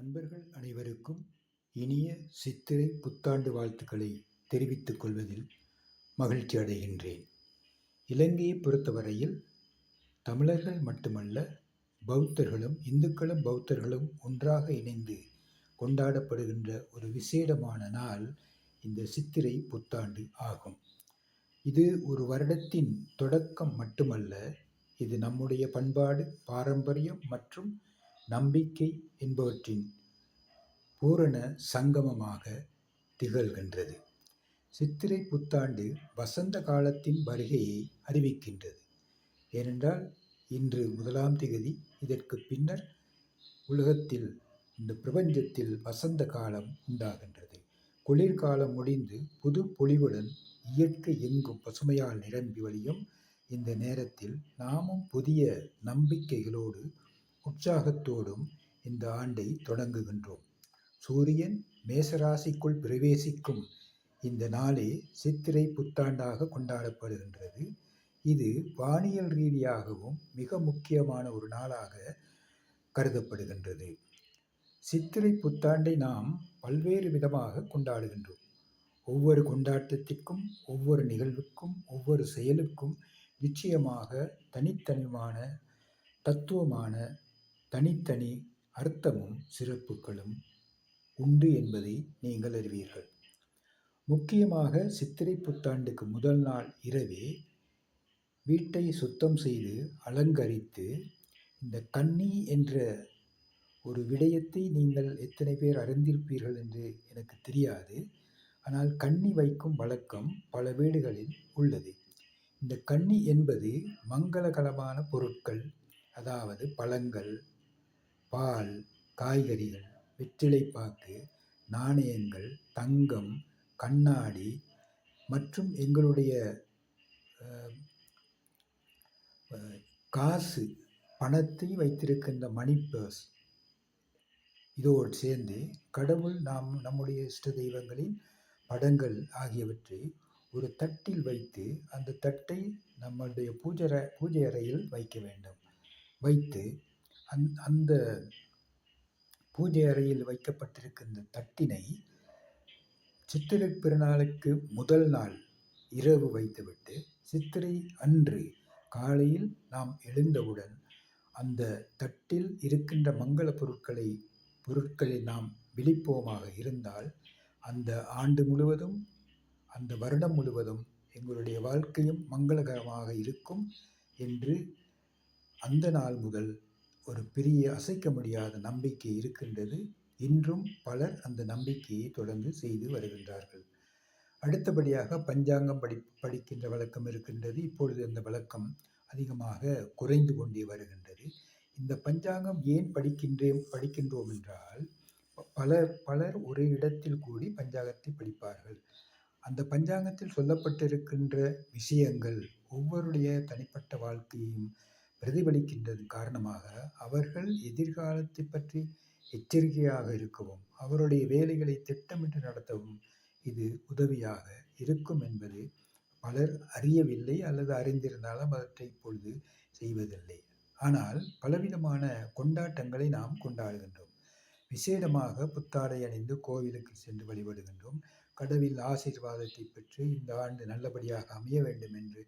அன்பர்கள் அனைவருக்கும் இனிய சித்திரை புத்தாண்டு வாழ்த்துக்களை தெரிவித்துக் கொள்வதில் மகிழ்ச்சி அடைகின்றேன். இலங்கையை பொறுத்தவரையில் தமிழர்கள் மட்டுமல்ல பௌத்தர்களும் இந்துக்களும் பௌத்தர்களும் ஒன்றாக இணைந்து கொண்டாடப்படுகின்ற ஒரு விசேடமான நாள் இந்த சித்திரை புத்தாண்டு ஆகும். இது ஒரு வருடத்தின் தொடக்கம் மட்டுமல்ல இது நம்முடைய பண்பாடு பாரம்பரியம் மற்றும் நம்பிக்கை என்பவற்றின் பூரண சங்கமமாக திகழ்கின்றது. சித்திரை புத்தாண்டு வசந்த காலத்தின் வருகையை அறிவிக்கின்றது. ஏனென்றால் இன்று முதலாம் திகதி இதற்கு பின்னர் உலகத்தில் இந்த பிரபஞ்சத்தில் வசந்த காலம் உண்டாகின்றது. குளிர்காலம் முடிந்து புது பொலிவுடன் இயற்கை எங்கும் பசுமையால் நிரம்பி வழியும் இந்த நேரத்தில் நாமும் புதிய நம்பிக்கைகளோடு உற்சாகத்தோடும் இந்த ஆண்டை தொடங்குகின்றோம். சூரியன் மேசராசிக்குள் பிரவேசிக்கும் இந்த நாளே சித்திரை புத்தாண்டாக கொண்டாடப்படுகின்றது. இது வானியல் ரீதியாகவும் மிக முக்கியமான ஒரு நாளாக கருதப்படுகின்றது. சித்திரை புத்தாண்டை நாம் பல்வேறு விதமாக கொண்டாடுகின்றோம். ஒவ்வொரு கொண்டாட்டத்திற்கும் ஒவ்வொரு நிகழ்வுக்கும் ஒவ்வொரு செயலுக்கும் நிச்சயமாக தனித்தனிமான தத்துவமான தனித்தனி அர்த்தமும் சிறப்புகளும் உண்டு என்பதை நீங்கள் அறிவீர்கள். முக்கியமாக சித்திரை புத்தாண்டுக்கு முதல் நாள் இரவே வீட்டை சுத்தம் செய்து அலங்கரித்து இந்த கன்னி என்ற ஒரு விடயத்தை நீங்கள் எத்தனை பேர் அறிந்திருப்பீர்கள் என்று எனக்கு தெரியாது. ஆனால் கன்னி வைக்கும் வழக்கம் பல வீடுகளில் உள்ளது. இந்த கன்னி என்பது மங்களகரமான பொருட்கள் அதாவது பழங்கள் பால் காய்கறிகள் வெற்றிலைப்பாக்கு நாணயங்கள் தங்கம் கண்ணாடி மற்றும் எங்களுடைய காசு பணத்தை வைத்திருக்கின்ற மணி பர்ஸ் இதோடு சேர்ந்து கடவுள் நாம் நம்முடைய இஷ்ட தெய்வங்களின் படங்கள் ஆகியவற்றை ஒரு தட்டில் வைத்து அந்த தட்டை நம்முடைய பூஜை பூஜை அறையில் வைக்க வேண்டும். வைத்து அந் அந்த பூஜை அறையில் வைக்கப்பட்டிருக்கின்ற தட்டினை சித்திரை பெருநாளுக்கு முதல் நாள் இரவு வைத்துவிட்டு சித்திரை அன்று காலையில் நாம் எழுந்தவுடன் அந்த தட்டில் இருக்கின்ற மங்கள பொருட்களை பொருட்களை நாம் விழிப்போமாக இருந்தால் அந்த ஆண்டு முழுவதும் அந்த வருடம் முழுவதும் எங்களுடைய வாழ்க்கையும் மங்களகரமாக இருக்கும் என்று அந்த நாள் முதல் ஒரு பெரிய அசைக்க முடியாத நம்பிக்கை இருக்கின்றது. இன்றும் பலர் அந்த நம்பிக்கையை தொடர்ந்து செய்து வருகின்றார்கள். அடுத்தபடியாக பஞ்சாங்கம் படி படிக்கின்ற வழக்கம் இருக்கின்றது. இப்பொழுது அந்த வழக்கம் அதிகமாக குறைந்து கொண்டே வருகின்றது. இந்த பஞ்சாங்கம் ஏன் படிக்கின்றேன் படிக்கின்றோம் என்றால் பலர் பலர் ஒரு இடத்தில் கூடி பஞ்சாங்கத்தை படிப்பார்கள். அந்த பஞ்சாங்கத்தில் சொல்லப்பட்டிருக்கின்ற விஷயங்கள் ஒவ்வொருடைய தனிப்பட்ட வாழ்க்கையையும் பிரதிபலிக்கின்றது காரணமாக அவர்கள் எதிர்காலத்தை பற்றி எச்சரிக்கையாக இருக்கவும் அவருடைய வேலைகளை திட்டமிட்டு நடத்தவும் இது உதவியாக இருக்கும் என்பது பலர் அறியவில்லை அல்லது அறிந்திருந்தாலும் அவற்றை இப்பொழுது செய்வதில்லை. ஆனால் பலவிதமான கொண்டாட்டங்களை நாம் கொண்டாடுகின்றோம். விசேடமாக புத்தாடை அணிந்து கோவிலுக்கு சென்று வழிபடுகின்றோம். கடவில் ஆசீர்வாதத்தை பெற்று இந்த ஆண்டு நல்லபடியாக அமைய வேண்டும் என்று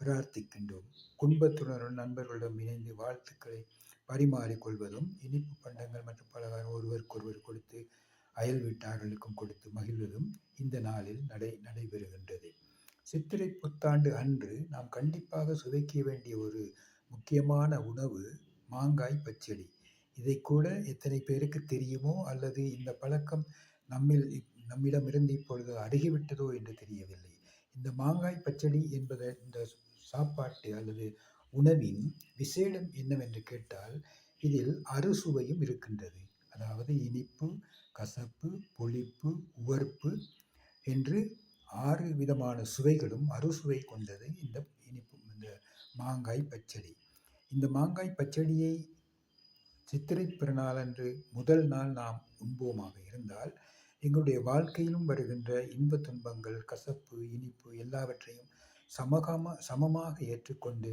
பிரார்த்திக்கின்றோம். குடும்பத்துடன் நண்பர்களிடம் இணைந்து வாழ்த்துக்களை பரிமாறிக்கொள்வதும் இனிப்பு பண்டங்கள் மற்றும் பலகாரம் ஒருவருக்கொருவர் கொடுத்து அயல் வீட்டார்களுக்கும் கொடுத்து மகிழ்வதும் இந்த நாளில் நடை நடைபெறுகின்றது. சித்திரை புத்தாண்டு அன்று நாம் கண்டிப்பாக சுவைக்க வேண்டிய ஒரு முக்கியமான உணவு மாங்காய் பச்சடி. இதை கூட எத்தனை பேருக்கு தெரியுமோ அல்லது இந்த பழக்கம் நம்மில் நம்மிடமிருந்து இப்பொழுது அருகிவிட்டதோ என்று தெரியவில்லை. இந்த மாங்காய் பச்சடி என்பதை இந்த சாப்பாட்டு அல்லது உணவின் விசேடம் என்னவென்று கேட்டால் இதில் அறுசுவையும் இருக்கின்றது. அதாவது இனிப்பு கசப்பு புளிப்பு உவர்ப்பு என்று ஆறு விதமான சுவைகளும் அறுசுவை கொண்டது இந்த இனிப்பு இந்த மாங்காய் பச்சடி. இந்த மாங்காய் பச்சடியை சித்திரை பிறநாளன்று முதல் நாள் நாம் உண்போமாக இருந்தால் எங்களுடைய வாழ்க்கையிலும் வருகின்ற இன்ப துன்பங்கள் கசப்பு இனிப்பு எல்லாவற்றையும் சமகம சமமாக ஏற்றுக்கொண்டு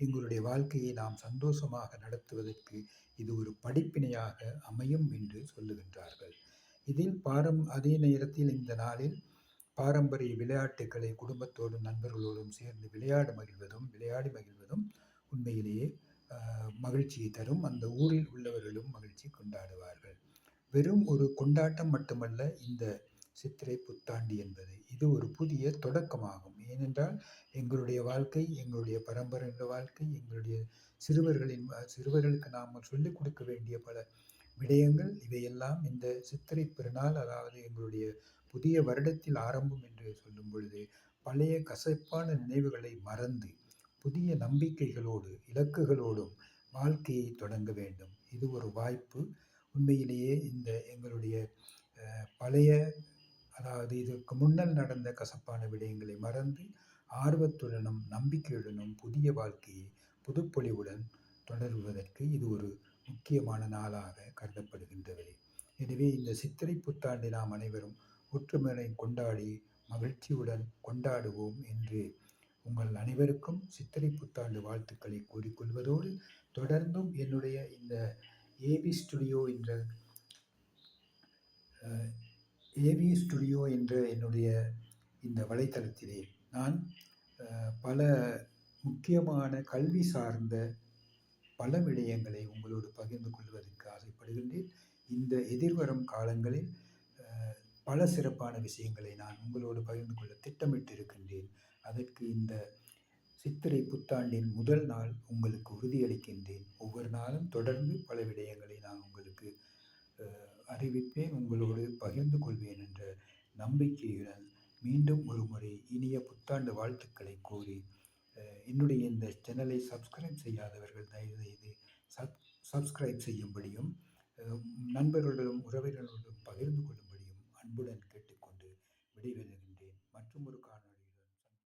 எங்களுடைய வாழ்க்கையை நாம் சந்தோஷமாக நடத்துவதற்கு இது ஒரு படிப்பினையாக அமையும் என்று சொல்லுகின்றார்கள். இதில் பாரம் அதே நேரத்தில் இந்த நாளில் பாரம்பரிய விளையாட்டுக்களை குடும்பத்தோடும் நண்பர்களோடும் சேர்ந்து விளையாட மகிழ்வதும் விளையாடி மகிழ்வதும் உண்மையிலேயே மகிழ்ச்சியை தரும். அந்த ஊரில் உள்ளவர்களும் மகிழ்ச்சி கொண்டாடுவார்கள். வெறும் ஒரு கொண்டாட்டம் மட்டுமல்ல இந்த சித்திரை புத்தாண்டு என்பது. இது ஒரு புதிய தொடக்கமாகும். ஏனென்றால் எங்களுடைய வாழ்க்கை எங்களுடைய பரம்பரை வாழ்க்கை எங்களுடைய சிறுவர்களின் சிறுவர்களுக்கு நாம் சொல்லிக் கொடுக்க வேண்டிய பல விடயங்கள் இவையெல்லாம் இந்த சித்திரை பெருநாள் அதாவது எங்களுடைய புதிய வருடத்தில் ஆரம்பம் என்று சொல்லும் பொழுது பழைய கசப்பான நினைவுகளை மறந்து புதிய நம்பிக்கைகளோடு இலக்குகளோடும் வாழ்க்கையை தொடங்க வேண்டும். இது ஒரு வாய்ப்பு. உண்மையிலேயே இந்த எங்களுடைய பழைய அதாவது இதற்கு முன்னால் நடந்த கசப்பான விடயங்களை மறந்து ஆர்வத்துடனும் நம்பிக்கையுடனும் புதிய வாழ்க்கையை புதுப்பொலிவுடன் தொடர்வதற்கு இது ஒரு முக்கியமான நாளாக கருதப்படுகின்றது எனவே இந்த சித்திரை புத்தாண்டை நாம் அனைவரும் ஒற்றுமையை கொண்டாடி மகிழ்ச்சியுடன் கொண்டாடுவோம் என்று உங்கள் அனைவருக்கும் சித்திரை புத்தாண்டு வாழ்த்துக்களை கூறிக்கொள்வதோடு தொடர்ந்தும் என்னுடைய இந்த ஏபி ஸ்டுடியோ என்ற ஏவி ஸ்டுடியோ என்ற என்னுடைய இந்த வலைத்தளத்திலே நான் பல முக்கியமான கல்வி சார்ந்த பல விடயங்களை உங்களோடு பகிர்ந்து கொள்வதற்கு ஆசைப்படுகின்றேன். இந்த எதிர்வரும் காலங்களில் பல சிறப்பான விஷயங்களை நான் உங்களோடு பகிர்ந்து கொள்ள திட்டமிட்டு இருக்கின்றேன் அதற்கு இந்த சித்திரை புத்தாண்டின் முதல் நாள் உங்களுக்கு உறுதியளிக்கின்றேன். ஒவ்வொரு நாளும் தொடர்ந்து பல விடயங்களை நான் உங்களுக்கு அறிவிப்பேன் உங்களோடு பகிர்ந்து கொள்வேன் என்ற நம்பிக்கையுடன் மீண்டும் ஒரு முறை இனிய புத்தாண்டு வாழ்த்துக்களை கூறி என்னுடைய இந்த சேனலை சப்ஸ்கிரைப் செய்யாதவர்கள் தயவுசெய்து சப் சப்ஸ்கிரைப் செய்யும்படியும் நண்பர்களுடன் உறவினர்களுடன் பகிர்ந்து கொள்ளும்படியும் அன்புடன் கேட்டுக்கொண்டு விடைபெறுகின்றேன். மற்றும் ஒரு காரணம்